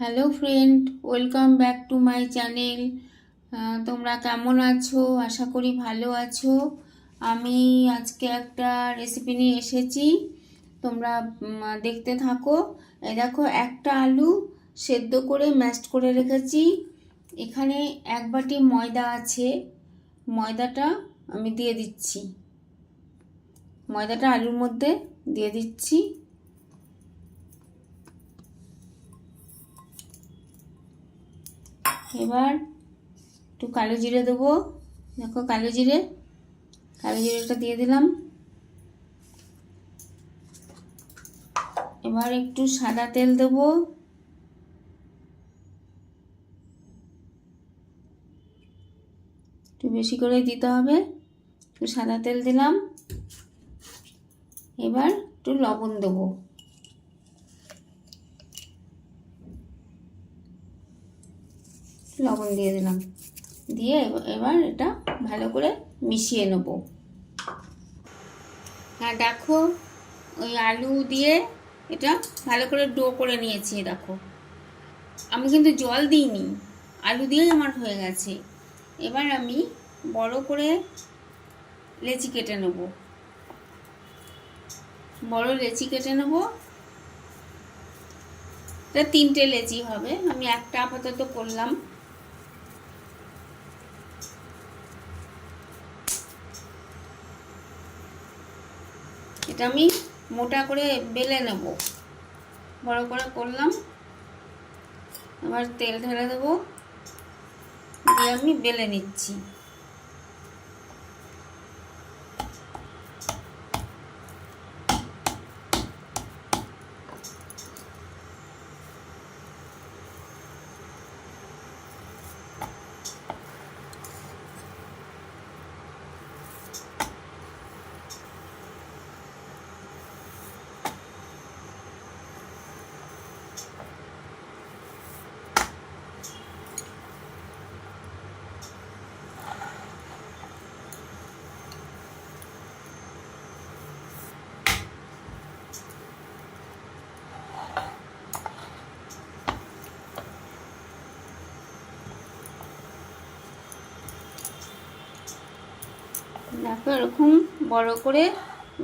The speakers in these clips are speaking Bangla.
Hello friend welcome back to my channel তোমরা কেমন আছো? আশা করি ভালো আছো। আমি আজকে একটা রেসিপি নিয়ে এসেছি। তোমরা দেখতে থাকো। এই দেখো, একটা আলু সেদ্ধ করে ম্যাশড করে রেখেছি। এখানে এক বাটি ময়দা আছে। ময়দাটা আমি দিয়ে দিচ্ছি। ময়দাটা আলুর মধ্যে দিয়ে দিচ্ছি। এবার একটু কালো জিরে দেবো। দেখো কালো জিরে, কালো জিরেটা দিয়ে দিলাম। এবার একটু সাদা তেল দেবো। একটু বেশি করে দিতে হবে। একটু সাদা তেল দিলাম। এবার একটু লবণ দেবো। লবণ দিয়ে দিলাম। দিয়ে এবার এটা ভালো করে মিশিয়ে নেব। হ্যাঁ দেখো, ওই আলু দিয়ে এটা ভালো করে ডো করে নিয়েছি দেখো। আমি কিন্তু জল দিইনি, আলু দিয়েই আমার হয়ে গেছে। এবার আমি বড় করে লেচি কেটে নেব। বড় লেচি কেটে নেব। এটা তিনটে লেচি হবে। আমি একটা আপাতত করলাম। এটা আমি মোটা করে বেলে নেব। বড় করে করলাম। আবার তেল ঢেলে দেবো। দিয়ে আমি বেলে নিচ্ছি। দেখো, এরকম বড় করে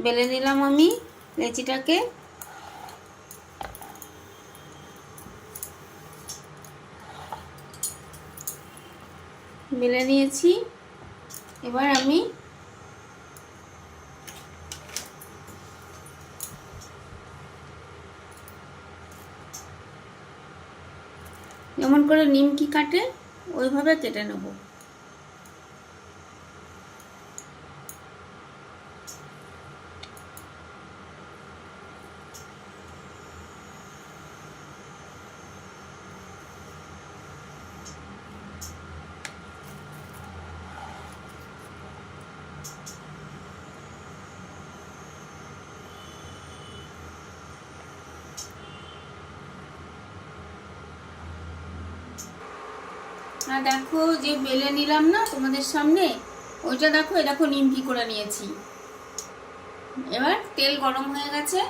বেলে নিলাম আমি লেচিটাকে। বেলে নিয়েছি। এবার আমি যেমন করে নিমকি কাটে, ওইভাবে কেটে নেব। আর দেখো যে বেলে নিলাম না তোমাদের সামনে, ওইটা দেখো এ দেখো নিমকি করে নিয়েছি। এবার তেল গরম হয়ে গেছে,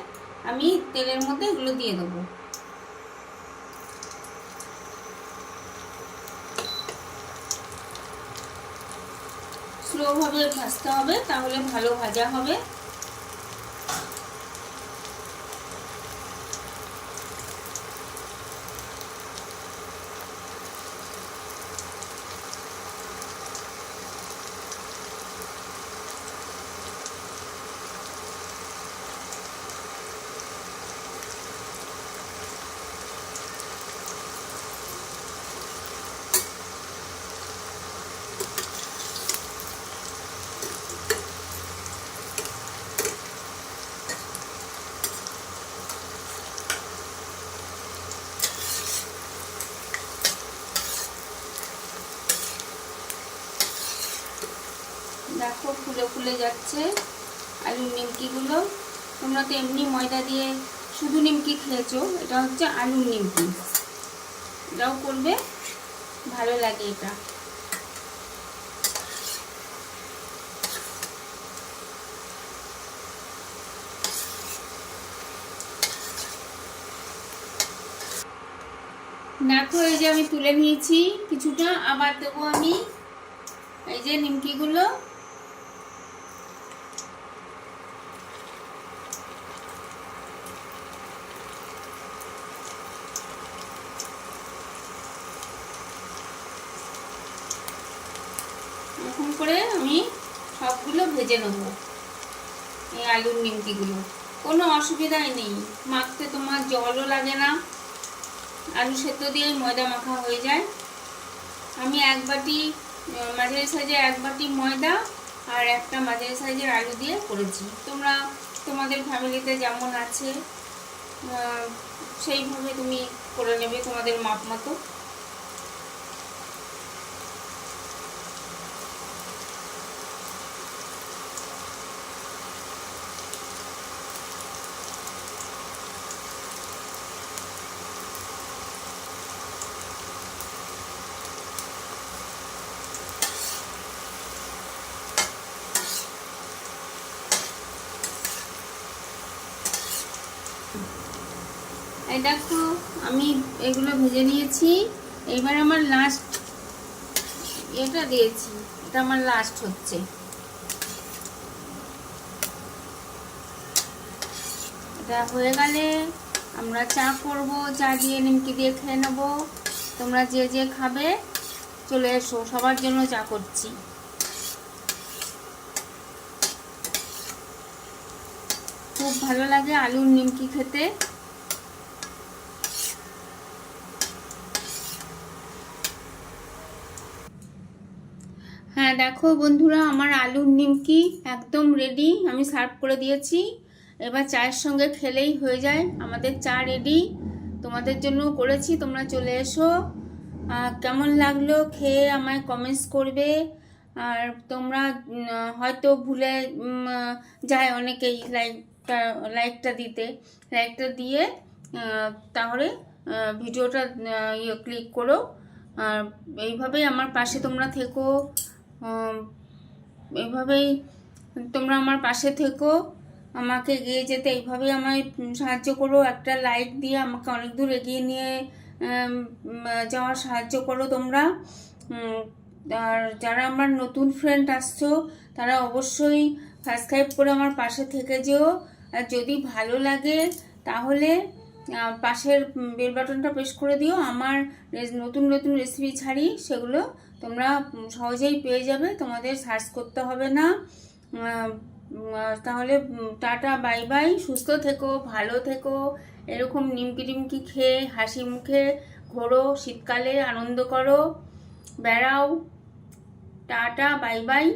আমি তেলের মধ্যে এগুলো দিয়ে দেবো। স্লোভাবে ভাজতে হবে, তাহলে ভালো ভাজা হবে। দেখো, ফুলে ফুলে যাচ্ছে। আলুর নিমকিগুলো, তোমরা তো এমনি ময়দা দিয়ে শুধু নিমকি খেয়েছো, এটা হচ্ছে আলুর নিমকি। এটাও করবে, ভালো লাগে এটা। দেখো, এই যে আমি তুলে নিয়েছি কিছুটা, আবার দেবো আমি এই যে নিমকিগুলো। এরকম করে আমি সবগুলো ভেজে নেব, এই আলুর নিমকিগুলো। কোনো অসুবিধাই নেই। মাখতে তোমার জলও লাগে না। আলু সেদ্ধ দিয়ে ময়দা মাখা হয়ে যায়। আমি এক বাটি মাঝারি সাইজের এক বাটি ময়দা আর একটা মাঝারি সাইজের আলু দিয়ে করেছি। তোমরা, তোমাদের ফ্যামিলিতে যেমন আছে সেইভাবে তুমি করে নেবে তোমাদের মাপ মতো। এই দেখো, আমি এগুলো ভেজে নিয়েছি। এবার আমার লাস্ট এটা দিয়েছি। এটা আমার লাস্ট হচ্ছে। এটা হয়ে গেলে আমরা চা করব, চা দিয়ে নিমকি দিয়ে খেয়ে নেব। তোমরা যে যে খাবে, চলে এসো। সবার জন্য চা করছি। খুব ভালো লাগে আলুর নিমকি খেতে। দেখো বন্ধুরা, আমার আলুর নিমকি একদম রেডি আমি সার্ভ করে দিয়েছি। এবার চায়ের সঙ্গে খেলেই হয়ে যায়। আমাদের চা রেডি তোমাদের জন্য করেছি, তোমরা চলে এসো। কেমন লাগল খেয়ে আমায় কমেন্টস করবে। আর তোমরা হয়তো ভুলে যায় অনেকেই লাইকটা লাইকটা দিতে। লাইকটা দিয়ে তাহলে ভিডিওটা ইয়ে ক্লিক করো। আর এইভাবেই আমার পাশে তোমরা থেকো। উম, এইভাবেই তোমরা আমার পাশে থেকো। আমাকে এগিয়ে যেতে এইভাবেই আমায় সাহায্য করো। একটা লাইক দিয়ে আমাকে অনেক দূর এগিয়ে নিয়ে যাওয়ার সাহায্য করো তোমরা। আর যারা আমার নতুন ফ্রেন্ড আসছো তারা অবশ্যই সাবস্ক্রাইব করে আমার পাশে থেকে যেও। আর যদি ভালো লাগে তাহলে পাশের বেল বাটনটা প্রেস করে দিও। আমার নতুন নতুন রেসিপি ছাড়ি সেগুলো তোমরা সহজেই পেয়ে যাবে, তোমাদের সার্চ করতে হবে না। তাহলে টাটা, বাই বাই, সুস্থ থেকো, ভালো থেকো। এরকম নিমকি টিমকি খেয়ে, হাসি মুখে ঘোরো, শীতকালে আনন্দ করো। বেড়াও। Tata, bye bye.